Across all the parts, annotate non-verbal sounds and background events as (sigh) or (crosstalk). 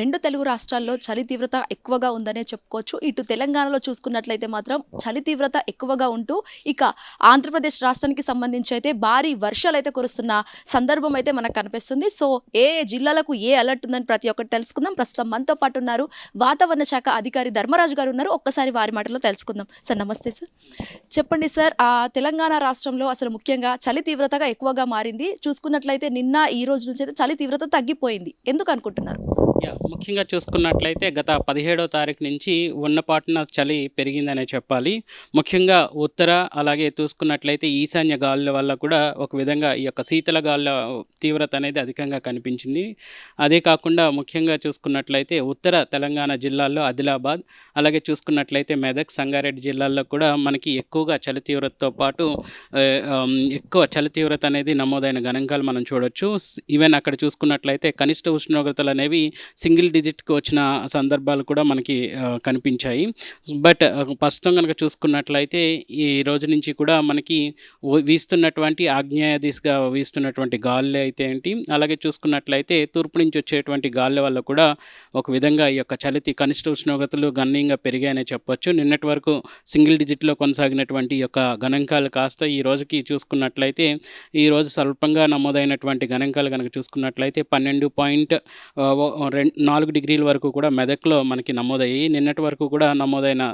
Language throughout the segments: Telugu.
రెండు తెలుగు రాష్ట్రాల్లో చలి తీవ్రత ఎక్కువగా ఉందనే చెప్పుకోవచ్చు. ఇటు తెలంగాణలో చూసుకున్నట్లయితే మాత్రం చలి తీవ్రత ఎక్కువగా ఉంటూ ఇక ఆంధ్రప్రదేశ్ రాష్ట్రానికి సంబంధించి అయితే భారీ వర్షాలు అయితే కురుస్తున్న సందర్భం అయితే మనకు కనిపిస్తుంది. సో ఏ జిల్లాలకు ఏ అలర్ట్ ఉందని ప్రతి ఒక్కటి తెలుసుకుందాం. ప్రస్తుతం మనతో పాటు ఉన్నారు వాతావరణ శాఖ అధికారి ధర్మరాజు గారు ఉన్నారు. ఒక్కసారి వారి మాటలో తెలుసుకుందాం. సార్ నమస్తే సార్. చెప్పండి సార్ ఆ తెలంగాణ రాష్ట్రంలో అసలు ముఖ్యంగా చలి తీవ్రతగా ఎక్కువగా మారింది. చూసుకున్నట్లయితే నిన్న ఈ రోజు నుంచి అయితే చలి తీవ్రత తగ్గిపోయింది. ఎందుకు అనుకుంటున్నారు? ముఖ్యంగా చూసుకున్నట్లయితే గత పదిహేడవ తారీఖు నుంచి ఉన్నపాటున చలి పెరిగిందనే చెప్పాలి. ముఖ్యంగా ఉత్తర అలాగే చూసుకున్నట్లయితే ఈశాన్య గాలుల వల్ల కూడా ఒక విధంగా ఈ యొక్క శీతల గాలుల తీవ్రత అనేది అధికంగా కనిపించింది. అదే కాకుండా ముఖ్యంగా చూసుకున్నట్లయితే ఉత్తర తెలంగాణ జిల్లాల్లో ఆదిలాబాద్ అలాగే చూసుకున్నట్లయితే మెదక్ సంగారెడ్డి జిల్లాల్లో కూడా మనకి ఎక్కువగా చలి తీవ్రతతో పాటు ఎక్కువ చలి తీవ్రత అనేది నమోదైన గణాంకాలు మనం చూడొచ్చు. ఈవెన్ అక్కడ చూసుకున్నట్లయితే కనిష్ట ఉష్ణోగ్రతలు అనేవి సింగిల్ డిజిట్కి వచ్చిన సందర్భాలు కూడా మనకి కనిపించాయి. బట్ ప్రస్తుతం కనుక చూసుకున్నట్లయితే ఈ రోజు నుంచి కూడా మనకి వీస్తున్నటువంటి ఆగ్నేయ దిశగా వీస్తున్నటువంటి గాలులు అయితే ఏంటి అలాగే చూసుకున్నట్లయితే తూర్పు నుంచి వచ్చేటువంటి గాలుల వల్ల కూడా ఒక విధంగా ఈ యొక్క చలితి కనిష్ట ఉష్ణోగ్రతలు గణనీయంగా పెరిగాయనే చెప్పొచ్చు. నిన్నటి వరకు సింగిల్ డిజిట్లో కొనసాగినటువంటి ఈ యొక్క గణాంకాలు కాస్త ఈ రోజుకి చూసుకున్నట్లయితే ఈ రోజు స్వల్పంగా నమోదైనటువంటి గణాంకాలు కనుక చూసుకున్నట్లయితే పన్నెండు పాయింట్ రెండు నాలుగు డిగ్రీల వరకు కూడా మెదక్లో మనకి నమోదయ్యి నిన్నటి వరకు కూడా నమోదైన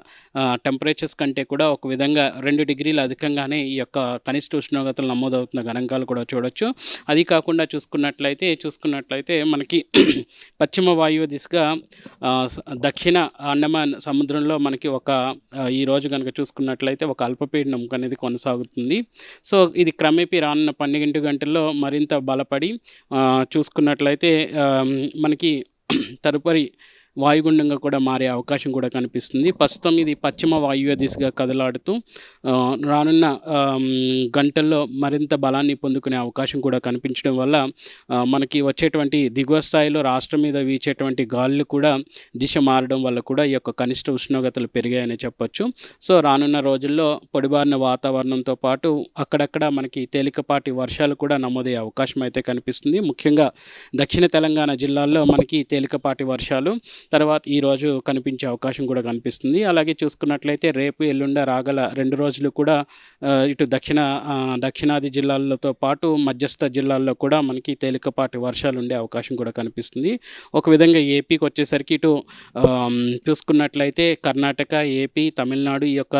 టెంపరేచర్స్ కంటే కూడా ఒక విధంగా రెండు డిగ్రీలు అధికంగానే ఈ యొక్క కనిష్ట ఉష్ణోగ్రతలు నమోదవుతున్న గణాంకాలు కూడా చూడొచ్చు. అది కాకుండా చూసుకున్నట్లయితే చూసుకున్నట్లయితే మనకి (clears throat) పశ్చిమ వాయువు దిశగా దక్షిణ అండమాన్ సముద్రంలో మనకి ఒక ఈరోజు కనుక చూసుకున్నట్లయితే ఒక అల్పపీడనం అనేది కొనసాగుతుంది. సో ఇది క్రమేపీ రానున్న పన్నెండు గంటల్లో మరింత బలపడి చూసుకున్నట్లయితే మనకి తదుపరి వాయుగుండంగా కూడా మారే అవకాశం కూడా కనిపిస్తుంది. ప్రస్తుతం ఇది పశ్చిమ వాయువ్య దిశగా కదలాడుతూ రానున్న గంటల్లో మరింత బలాన్ని పొందుకునే అవకాశం కూడా కనిపించడం వల్ల మనకి వచ్చేటువంటి దిగువ స్థాయిలో రాష్ట్రం మీద వీచేటువంటి గాలులు కూడా దిశ మారడం వల్ల కూడా ఈ యొక్క కనిష్ట ఉష్ణోగ్రతలు పెరిగాయని చెప్పొచ్చు. సో రానున్న రోజుల్లో పొడిబారిన వాతావరణంతో పాటు అక్కడక్కడ మనకి తేలికపాటి వర్షాలు కూడా నమోదయ్యే అవకాశం అయితే కనిపిస్తుంది. ముఖ్యంగా దక్షిణ తెలంగాణ జిల్లాల్లో మనకి తేలికపాటి వర్షాలు తర్వాత ఈ రోజు కనిపించే అవకాశం కూడా కనిపిస్తుంది. అలాగే చూసుకున్నట్లయితే రేపు ఎల్లుండ రాగల రెండు రోజులు కూడా ఇటు దక్షిణ దక్షిణాది జిల్లాలతో పాటు మధ్యస్థ జిల్లాల్లో కూడా మనకి తేలికపాటి వర్షాలు ఉండే అవకాశం కూడా కనిపిస్తుంది. ఒక విధంగా ఏపీకి వచ్చేసరికి ఇటు చూసుకున్నట్లయితే కర్ణాటక ఏపీ తమిళనాడు ఈ యొక్క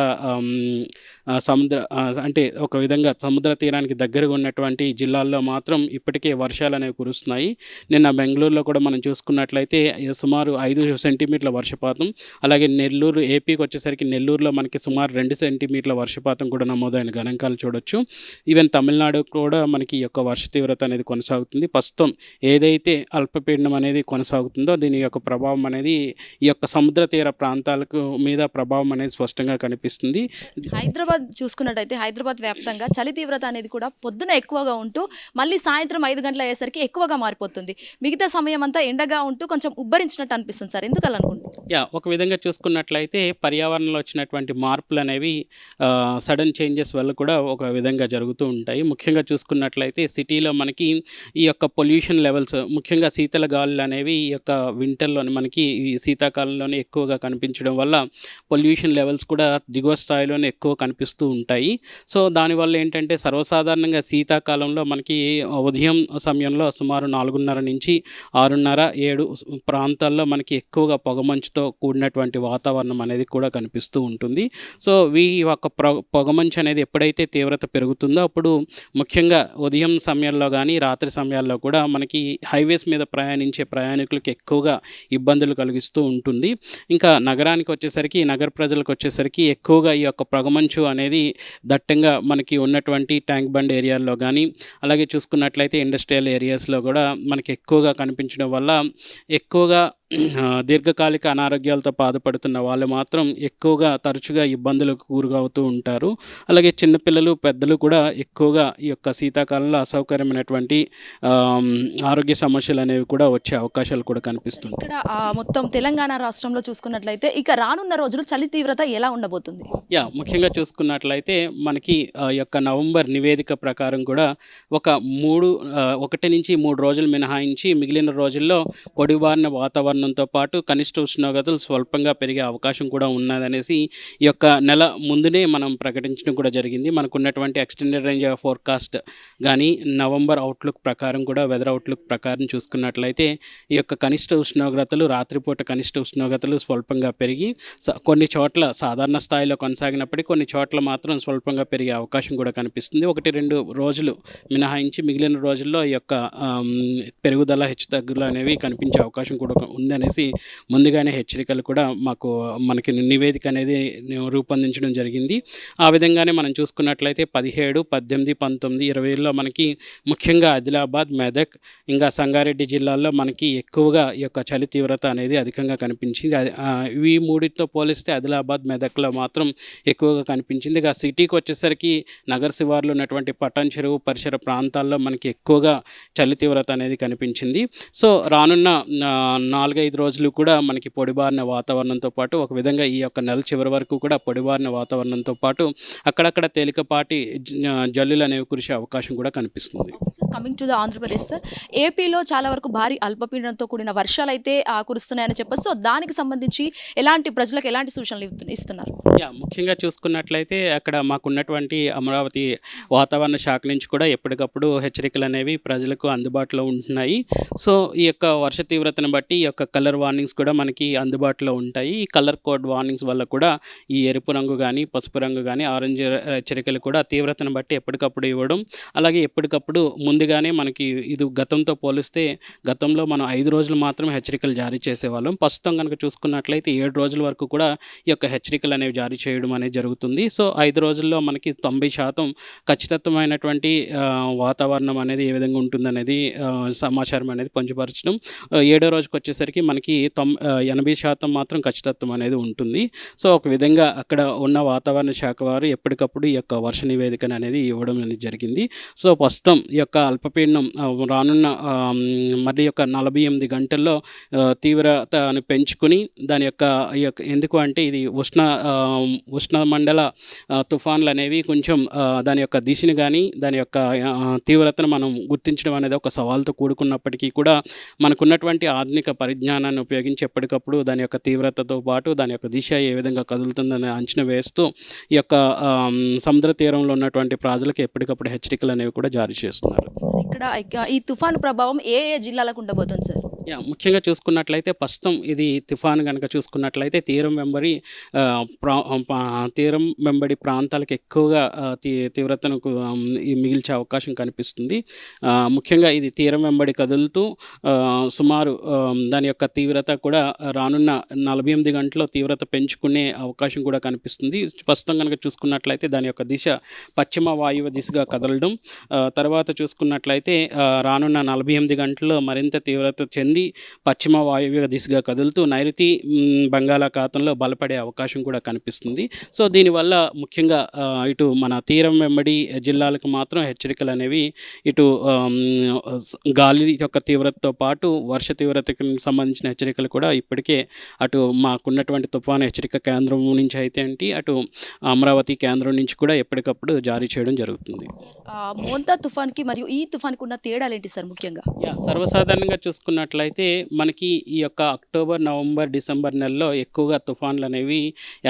సముద్ర అంటే ఒక విధంగా సముద్ర తీరానికి దగ్గరగా ఉన్నటువంటి జిల్లాల్లో మాత్రం ఇప్పటికే వర్షాలు అనేవి కురుస్తున్నాయి. నిన్న బెంగళూరులో కూడా మనం చూసుకున్నట్లయితే సుమారు ఐదు సెంటీమీటర్ల వర్షపాతం. అలాగే నెల్లూరు ఏపీకి వచ్చేసరికి నెల్లూరులో మనకి సుమారు రెండు సెంటీమీటర్ల వర్షపాతం కూడా నమోదైన గణాంకాలు చూడొచ్చు. ఈవెన్ తమిళనాడు కూడా మనకి ఈ యొక్క వర్ష తీవ్రత అనేది కొనసాగుతుంది. ప్రస్తుతం ఏదైతే అల్పపీడనం అనేది కొనసాగుతుందో దీని యొక్క ప్రభావం అనేది ఈ యొక్క సముద్ర తీర ప్రాంతాలకు మీద ప్రభావం అనేది స్పష్టంగా కనిపిస్తుంది. హైదరాబాద్ చూసుకున్నట్టయితే హైదరాబాద్ వ్యాప్తంగా చలి తీవ్రత అనేది కూడా పొద్దున ఎక్కువగా ఉంటూ మళ్ళీ సాయంత్రం ఐదు గంటల అయ్యేసరికి ఎక్కువగా మారిపోతుంది. మిగతా సమయం అంతా ఎండగా ఉంటూ కొంచెం ఉబ్బరించినట్టు అనిపిస్తుంది. సార్? ఎందుకు అలా అనుకుంటున్నారు? యా ఒక విధంగా చూసుకున్నట్లయితే పర్యావరణంలో వచ్చినటువంటి మార్పులు అనేవి సడన్ చేంజెస్ వల్ల కూడా ఒక విధంగా జరుగుతూ ఉంటాయి. ముఖ్యంగా చూసుకున్నట్లయితే సిటీలో మనకి ఈ యొక్క పొల్యూషన్ లెవెల్స్ ముఖ్యంగా శీతల గాలులు అనేవి ఈ యొక్క వింటర్లోని మనకి ఈ శీతాకాలంలోనే ఎక్కువగా కనిపించడం వల్ల పొల్యూషన్ లెవెల్స్ కూడా దిగువ స్థాయిలోనే ఎక్కువ కనిపిస్తూ ఉంటాయి. సో దానివల్ల ఏంటంటే సర్వసాధారణంగా శీతాకాలంలో మనకి ఉదయం సమయంలో సుమారు నాలుగున్నర నుంచి ఆరున్నర ఏడు ప్రాంతాల్లో మనకి ఎక్కువగా పొగమంచుతో కూడినటువంటి వాతావరణం అనేది కూడా కనిపిస్తూ ఉంటుంది. సో ఈ యొక్క ప్ర- పొగమంచు అనేది ఎప్పుడైతే తీవ్రత పెరుగుతుందో అప్పుడు ముఖ్యంగా ఉదయం సమయంలో కానీ రాత్రి సమయాల్లో కూడా మనకి హైవేస్ మీద ప్రయాణించే ప్రయాణికులకు ఎక్కువగా ఇబ్బందులు కలిగిస్తూ ఉంటుంది. ఇంకా నగరానికి వచ్చేసరికి నగర ప్రజలకు వచ్చేసరికి ఎక్కువగా ఈ యొక్క పొగమంచు అనేది దట్టంగా మనకి ఉన్నటువంటి ట్యాంక్ బండ్ ఏరియాల్లో కానీ అలాగే చూసుకున్నట్లయితే ఇండస్ట్రియల్ ఏరియాస్లో కూడా మనకి ఎక్కువగా కనిపించడం వల్ల ఎక్కువగా దీర్ఘకాలిక అనారోగ్యాలతో బాధపడుతున్న వాళ్ళు మాత్రం ఎక్కువగా తరచుగా ఇబ్బందులకు గురవుతూ ఉంటారు. అలాగే చిన్నపిల్లలు పెద్దలు కూడా ఎక్కువగా ఈ యొక్క శీతాకాలంలో అసౌకర్యమైనటువంటి ఆరోగ్య సమస్యలు అనేవి కూడా వచ్చే అవకాశాలు కూడా కనిపిస్తుంటాయి. మొత్తం తెలంగాణ రాష్ట్రంలో చూసుకున్నట్లయితే ఇక రానున్న రోజులు చలి తీవ్రత ఎలా ఉండబోతుంది? యా ముఖ్యంగా చూసుకున్నట్లయితే మనకి యొక్క నవంబర్ నివేదిక ప్రకారం కూడా ఒక మూడు ఒకటి నుంచి మూడు రోజులు మినహాయించి మిగిలిన రోజుల్లో పొడిబారిన వాతావరణం వాతావరణంతో పాటు కనిష్ట ఉష్ణోగ్రతలు స్వల్పంగా పెరిగే అవకాశం కూడా ఉన్నదనేసి ఈ యొక్క నెల ముందునే మనం ప్రకటించడం కూడా జరిగింది. మనకున్నటువంటి ఎక్స్టెండెడ్ రేంజ్ ఆఫ్ ఫోర్కాస్ట్ కానీ నవంబర్ అవుట్లుక్ ప్రకారం కూడా వెదర్ అవుట్లుక్ ప్రకారం చూసుకున్నట్లయితే ఈ యొక్క కనిష్ట ఉష్ణోగ్రతలు రాత్రిపూట కనిష్ట ఉష్ణోగ్రతలు స్వల్పంగా పెరిగి స- కొన్ని చోట్ల సాధారణ స్థాయిలో కొనసాగినప్పటికీ కొన్ని చోట్ల మాత్రం స్వల్పంగా పెరిగే అవకాశం కూడా కనిపిస్తుంది. ఒకటి రెండు రోజులు మినహాయించి మిగిలిన రోజుల్లో ఈ యొక్క పెరుగుదల హెచ్చుతగ్గులు అనేవి కనిపించే అవకాశం కూడా ఉంది. అనేసి ముందుగానే హెచ్చరికలు కూడా మాకు మనకి నివేదిక అనేది రూపొందించడం జరిగింది. ఆ విధంగానే మనం చూసుకున్నట్లయితే పదిహేడు పద్దెనిమిది పంతొమ్మిది ఇరవైలో మనకి ముఖ్యంగా ఆదిలాబాద్ మెదక్ ఇంకా సంగారెడ్డి జిల్లాల్లో మనకి ఎక్కువగా ఈ యొక్క చలి తీవ్రత అనేది అధికంగా కనిపించింది. ఈ ఇవి మూడింటితో పోలిస్తే ఆదిలాబాద్ మెదక్లో మాత్రం ఎక్కువగా కనిపించింది. ఇక సిటీకి వచ్చేసరికి నగర శివార్లు ఉన్నటువంటి పట్టణ చెరువు పరిసర ప్రాంతాల్లో మనకి ఎక్కువగా చలి తీవ్రత అనేది కనిపించింది. సో రానున్న నాలుగు నాలుగైదు రోజులు కూడా మనకి పొడిబారిన వాతావరణంతో పాటు ఒక విధంగా ఈ యొక్క నెల చివరి వరకు కూడా పొడిబారిన వాతావరణంతో పాటు అక్కడక్కడ తేలికపాటి జల్లులు అనేవి కురిసే అవకాశం కూడా కనిపిస్తుంది. Coming to the Andhra Pradesh sir ఏపీలో చాలా వరకు భారీ అల్పపీడనంతో కూడిన వర్షాలు అయితే కురుస్తున్నాయని చెప్పచ్చు. సో దానికి సంబంధించి ఎలాంటి ప్రజలకు ఎలాంటి సూచనలు ఇస్తు- ఇస్తున్నారు? ముఖ్యంగా చూసుకున్నట్లయితే అక్కడ మాకున్నటువంటి అమరావతి వాతావరణ శాఖ నుంచి కూడా ఎప్పటికప్పుడు హెచ్చరికలు అనేవి ప్రజలకు అందుబాటులో ఉంటున్నాయి. సో ఈ యొక్క వర్ష తీవ్రతను బట్టి ఈ యొక్క కలర్ వార్నింగ్స్ కూడా మనకి అందుబాటులో ఉంటాయి. ఈ కలర్ కోడ్ వార్నింగ్స్ వల్ల కూడా ఈ ఎరుపు రంగు కానీ పసుపు రంగు కానీ ఆరెంజ్ హెచ్చరికలు కూడా తీవ్రతను బట్టి ఎప్పటికప్పుడు ఇవ్వడం. అలాగే ఎప్పటికప్పుడు ముందుగానే మనకి ఇది గతంతో పోలిస్తే గతంలో మనం ఐదు రోజులు మాత్రం హెచ్చరికలు జారీ చేసేవాళ్ళం. ప్రస్తుతం కనుక చూసుకున్నట్లయితే ఏడు రోజుల వరకు కూడా ఈ యొక్క హెచ్చరికలు అనేవి జారీ చేయడం అనేది జరుగుతుంది. సో ఐదు రోజుల్లో మనకి తొంభై శాతం ఖచ్చితత్వమైనటువంటి వాతావరణం అనేది ఏ విధంగా ఉంటుందనేది సమాచారం అనేది పొందుపరచడం. ఏడో రోజుకి వచ్చేసరికి మనకి తొం ఎనభై శాతం మాత్రం ఖచ్చితత్వం అనేది ఉంటుంది. సో ఒక విధంగా అక్కడ ఉన్న వాతావరణ శాఖ వారు ఎప్పటికప్పుడు ఈ యొక్క వర్ష నివేదికను అనేది ఇవ్వడం అనేది జరిగింది. సో ప్రస్తుతం ఈ యొక్క అల్పపీడనం రానున్న మరి యొక్క నలభై ఎనిమిది గంటల్లో తీవ్రతను పెంచుకుని దాని యొక్క ఈ యొక్క ఎందుకు అంటే ఇది ఉష్ణ ఉష్ణ మండల తుఫాన్లు అనేవి కొంచెం దాని యొక్క దిశని కానీ దాని యొక్క తీవ్రతను మనం గుర్తించడం అనేది ఒక సవాల్తో కూడుకున్నప్పటికీ కూడా మనకున్నటువంటి ఆధునిక పరి పరిజ్ఞానాన్ని ఉపయోగించి ఎప్పటికప్పుడు దాని యొక్క తీవ్రతతో పాటు దాని యొక్క దిశ ఏ విధంగా కదులుతుందని అంచనా వేస్తూ ఈ యొక్క సముద్ర తీరంలో ఉన్నటువంటి ప్రజలకు ఎప్పటికప్పుడు హెచ్చరికలు అనేవి కూడా జారీ చేస్తున్నారు. ఇక్కడ ఇక ఈ తుఫాను ప్రభావం ఏ ఏ జిల్లాలకు ఉండబోతుంది సార్? యా ముఖ్యంగా చూసుకున్నట్లయితే ప్రస్తుతం ఇది తుఫాన్ కనుక చూసుకున్నట్లయితే తీరం వెంబడి తీరం వెంబడి ప్రాంతాలకు ఎక్కువగా తీవ్రతను మిగిల్చే అవకాశం కనిపిస్తుంది. ముఖ్యంగా ఇది తీరం వెంబడి కదులుతూ సుమారు దాని యొక్క తీవ్రత కూడా రానున్న నలభై ఎనిమిది గంటల్లో తీవ్రత పెంచుకునే అవకాశం కూడా కనిపిస్తుంది. ప్రస్తుతం కనుక చూసుకున్నట్లయితే దాని యొక్క దిశ పశ్చిమ వాయువ దిశగా కదలడం తర్వాత చూసుకున్నట్లయితే రానున్న నలభై ఎనిమిది గంటల్లో మరింత తీవ్రత చెంది పశ్చిమ వాయువ్య దిశగా కదులుతూ నైరుతి బంగాళాఖాతంలో బలపడే అవకాశం కూడా కనిపిస్తుంది. సో దీనివల్ల ముఖ్యంగా ఇటు మన తీరం వెంబడి జిల్లాలకు మాత్రం హెచ్చరికలు అనేవి ఇటు గాలి యొక్క తీవ్రతతో పాటు వర్ష తీవ్రతకు సంబంధించిన హెచ్చరికలు కూడా ఇప్పటికే అటు మాకున్నటువంటి తుఫాను హెచ్చరిక కేంద్రం నుంచి అయితే ఏంటి అటు అమరావతి కేంద్రం నుంచి కూడా ఎప్పటికప్పుడు జారీ చేయడం జరుగుతుంది. మోంతా తుఫాన్కి మరియు ఈ తుఫాన్కి ఉన్న తేడాలు ఏంటి సార్ ముఖ్యంగా? సర్వసాధారణంగా చూసుకున్నట్లయితే మనకి ఈ యొక్క అక్టోబర్ నవంబర్ డిసెంబర్ నెలలో ఎక్కువగా తుఫాన్లు అనేవి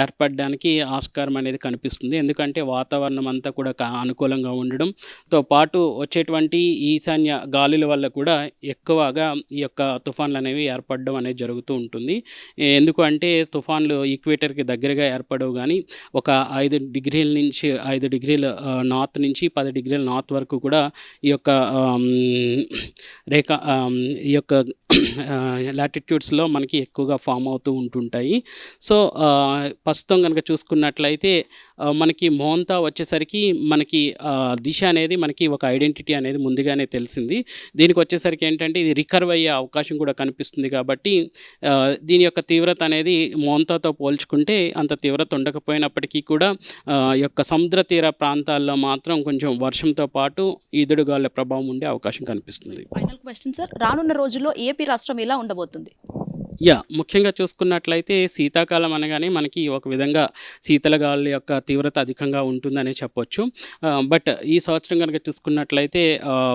ఏర్పడడానికి ఆస్కారం అనేది కనిపిస్తుంది. ఎందుకంటే వాతావరణం అంతా కూడా అనుకూలంగా ఉండడంతో పాటు వచ్చేటువంటి ఈశాన్య గాలుల వల్ల కూడా ఎక్కువగా ఈ యొక్క తుఫాన్లు అనేవి ఏర్పడడం అనేది జరుగుతూ ఉంటుంది. ఎందుకంటే ఎందుకు అంటే తుఫాన్లు ఈక్వేటర్కి దగ్గరగా ఏర్పడవు కానీ ఒక ఐదు డిగ్రీల నుంచి ఐదు డిగ్రీల నార్త్ నుంచి పది డిగ్రీల నార్త్ వరకు కూడా ఈ యొక్క రేఖ ఈ యొక్క లాటిట్యూడ్స్లో మనకి ఎక్కువగా ఫామ్ అవుతూ ఉంటుంటాయి. సో ప్రస్తుతం కనుక చూసుకున్నట్లయితే మనకి మోంతా వచ్చేసరికి మనకి దిశ అనేది మనకి ఒక ఐడెంటిటీ అనేది ముందుగానే తెలిసింది. దీనికి వచ్చేసరికి ఏంటంటే ఇది రికర్వ్ అయ్యే అవకాశం కూడా కనిపిస్తుంది కాబట్టి దీని యొక్క తీవ్రత అనేది మోంతాతో పోల్చుకుంటే అంత తీవ్రత ఉండకపోయినప్పటికీ కూడా ఈ యొక్క సముద్ర తీర ప్రాంతాల్లో మాత్రం కొంచెం వర్షంతో పాటు ఈదుడుగాల ప్రభావం ఉండే అవకాశం కనిపిస్తుంది. ఫైనల్ క్వశ్చన్ సార్ రానున్న రోజుల్లో బీజేపీ రాష్ట్రం ఎలా ఉండబోతుంది. యా ముఖ్యంగా చూసుకున్నట్లయితే శీతాకాలం అనగానే మనకి ఒక విధంగా శీతల గాలి యొక్క తీవ్రత అధికంగా ఉంటుందనే చెప్పొచ్చు. బట్ ఈ సంవత్సరం కనుక చూసుకున్నట్లయితే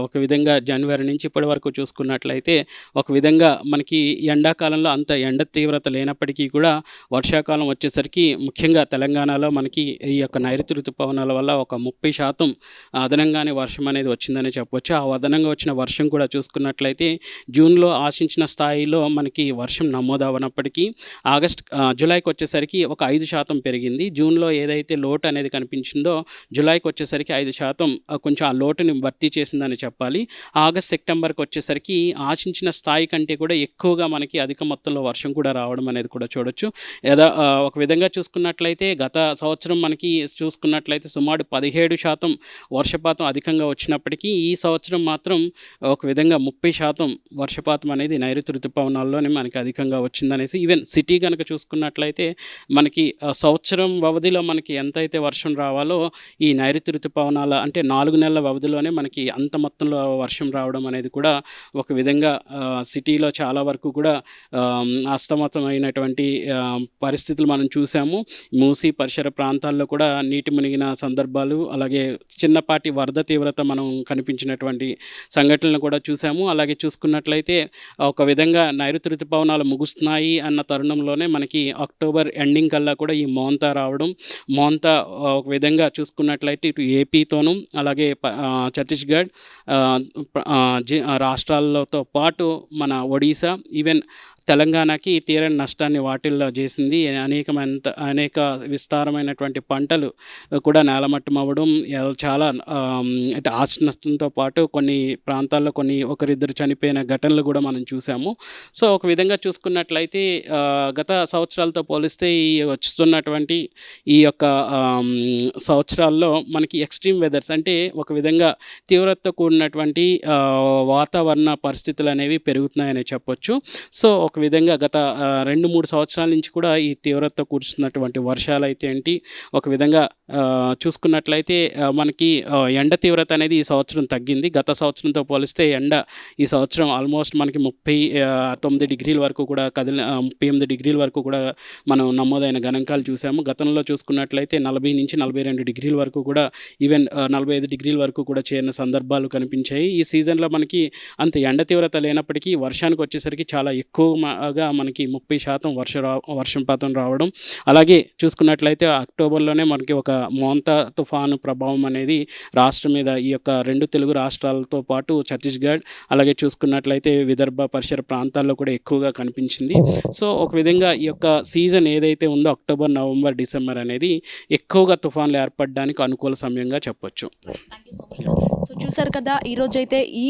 ఒక విధంగా జనవరి నుంచి ఇప్పటి వరకు చూసుకున్నట్లయితే ఒక విధంగా మనకి ఎండాకాలంలో అంత ఎండ తీవ్రత లేనప్పటికీ కూడా వర్షాకాలం వచ్చేసరికి ముఖ్యంగా తెలంగాణలో మనకి ఈ యొక్క నైరుతి ఋతుపవనాల వల్ల ఒక ముప్పై శాతం అదనంగానే వర్షం అనేది వచ్చిందని చెప్పొచ్చు. ఆ అదనంగా వచ్చిన వర్షం కూడా చూసుకున్నట్లయితే జూన్లో ఆశించిన స్థాయిలో మనకి వర్షం నమోదవనప్పటికీ ఆగస్ట్ జూలైకి వచ్చేసరికి ఒక ఐదు శాతం పెరిగింది. జూన్లో ఏదైతే లోటు అనేది కనిపించిందో జూలైకి వచ్చేసరికి ఐదు శాతం కొంచెం ఆ లోటుని భర్తీ చేసిందని చెప్పాలి. ఆగస్ట్ సెప్టెంబర్కి వచ్చేసరికి ఆశించిన స్థాయి కంటే కూడా ఎక్కువగా మనకి అధిక మొత్తంలో వర్షం కూడా రావడం అనేది కూడా చూడొచ్చు. ఏదా ఒక విధంగా చూసుకున్నట్లయితే గత సంవత్సరం మనకి చూసుకున్నట్లయితే సుమారు పదిహేడు శాతం వర్షపాతం అధికంగా వచ్చినప్పటికీ ఈ సంవత్సరం మాత్రం ఒక విధంగా ముప్పై శాతం వర్షపాతం అనేది నైరుతి ఋతుపవనాల్లోనే మనకి అధికంగా వచ్చిందనేసి ఈవెన్ సిటీ కనుక చూసుకున్నట్లయితే మనకి సంవత్సరం వ్యవధిలో మనకి ఎంతైతే వర్షం రావాలో ఈ నైరుతి ఋతుపవనాల అంటే నాలుగు నెలల వ్యవధిలోనే మనకి అంత మొత్తంలో వర్షం రావడం అనేది కూడా ఒక విధంగా సిటీలో చాలా వరకు కూడా అస్తమతమైనటువంటి పరిస్థితులు మనం చూసాము. మూసి పరిసర ప్రాంతాల్లో కూడా నీటి మునిగిన సందర్భాలు అలాగే చిన్నపాటి వరద తీవ్రత మనం కనిపించినటువంటి సంఘటనలు కూడా చూసాము. అలాగే చూసుకున్నట్లయితే ఒక విధంగా నైరుతి ఋతుపవనాలు ముగుస్తున్నాయి అన్న తరుణంలోనే మనకి అక్టోబర్ ఎండింగ్ కల్లా కూడా ఈ మోంతా రావడం. మోంతా ఒక విధంగా చూసుకున్నట్లయితే ఇటు ఏపీతోనూ అలాగే ప- ఛత్తీస్గఢ్ రాష్ట్రాలతో పాటు మన ఒడిశా ఈవెన్ తెలంగాణకి తీరని నష్టాన్ని వాటిల్లో చేసింది అనేకమైన అనేక విస్తారమైనటువంటి పంటలు కూడా నేలమట్టం అవ్వడం చాలా అంటే ఆస్తి నష్టంతో పాటు కొన్ని ప్రాంతాల్లో కొన్ని ఒకరిద్దరు చనిపోయిన ఘటనలు కూడా మనం చూసాము. సో ఒక విధంగా చూసుకున్నట్లయితే గత సంవత్సరాలతో పోలిస్తే ఈ వస్తున్నటువంటి ఈ యొక్క సంవత్సరాల్లో మనకి ఎక్స్ట్రీమ్ వెదర్స్ అంటే ఒక విధంగా తీవ్రతతో కూడినటువంటి వాతావరణ పరిస్థితులు అనేవి పెరుగుతున్నాయని చెప్పొచ్చు. సో ఒక విధంగా గత రెండు మూడు సంవత్సరాల నుంచి కూడా ఈ తీవ్రతతో కూర్చున్నటువంటి వర్షాలు అయితే ఏంటి ఒక విధంగా చూసుకున్నట్లయితే మనకి ఎండ తీవ్రత అనేది ఈ సంవత్సరం తగ్గింది. గత సంవత్సరంతో పోలిస్తే ఎండ ఈ సంవత్సరం ఆల్మోస్ట్ మనకి ముప్పై తొమ్మిది డిగ్రీల వరకు కూడా కదిలి ముప్పై ఎనిమిది డిగ్రీల వరకు కూడా మనం నమోదైన గణాంకాలు చూసాము. గతంలో చూసుకున్నట్లయితే నలభై నుంచి నలభై రెండు డిగ్రీల వరకు కూడా ఈవెన్ నలభై ఐదు డిగ్రీల వరకు కూడా చేరిన సందర్భాలు కనిపించాయి. ఈ సీజన్లో మనకి అంత ఎండ తీవ్రత లేనప్పటికీ వర్షానికి వచ్చేసరికి చాలా ఎక్కువ ఎక్కువగా మనకి ముప్పై శాతం వర్ష వర్షపాతం రావడం. అలాగే చూసుకున్నట్లయితే అక్టోబర్లోనే మనకి ఒక మోంతా తుఫాను ప్రభావం అనేది రాష్ట్రం మీద ఈ యొక్క రెండు తెలుగు రాష్ట్రాలతో పాటు ఛత్తీస్గఢ్ అలాగే చూసుకున్నట్లయితే విదర్భ పరిసర ప్రాంతాల్లో కూడా ఎక్కువగా కనిపించింది. సో ఒక విధంగా ఈ యొక్క సీజన్ ఏదైతే ఉందో అక్టోబర్ నవంబర్ డిసెంబర్ అనేది ఎక్కువగా తుఫాన్లు ఏర్పడడానికి అనుకూల సమయంగా చెప్పొచ్చు. సో చూసారు కదా ఈ అయితే ఈ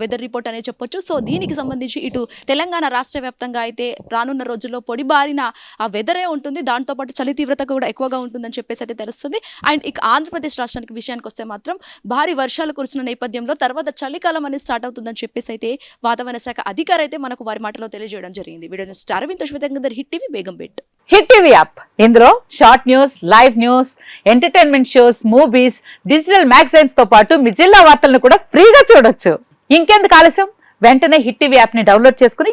వెదర్ రిపోర్ట్ అనేది చెప్పొచ్చు. సో దీనికి సంబంధించి ఇటు తెలంగాణ రాష్ట్ర వ్యాప్తంగా అయితే రానున్న రోజుల్లో పొడి బారిన ఆ వెదరే ఉంటుంది. దాంతోపాటు చలి తీవ్రత కూడా ఎక్కువగా ఉంటుందని చెప్పేసి అయితే తెలుస్తుంది. అండ్ ఇక ఆంధ్రప్రదేశ్ రాష్ట్రానికి విషయానికి వస్తే మాత్రం భారీ వర్షాలు కురిసిన నేపథ్యంలో తర్వాత చలికాలం అనేది స్టార్ట్ అవుతుందని చెప్పేసి అయితే వాతావరణ శాఖ అధికారి అయితే మనకు వారి మాటలో తెలియజేయడం జరిగింది. Video star Aravind శ్వేతంగర్ hit TV Begumpet. Hit TV app. ఇందులో short news live news entertainment shows movies digital మ్యాగజైన్స్తో పాటు మీ జిల్లా వార్తలను కూడా ఫ్రీగా చూడొచ్చు. ఇంకెందుకు ఆలస్యం? వెంటనే హిట్ టీవీ యాప్ని డౌన్లోడ్ చేసుకుని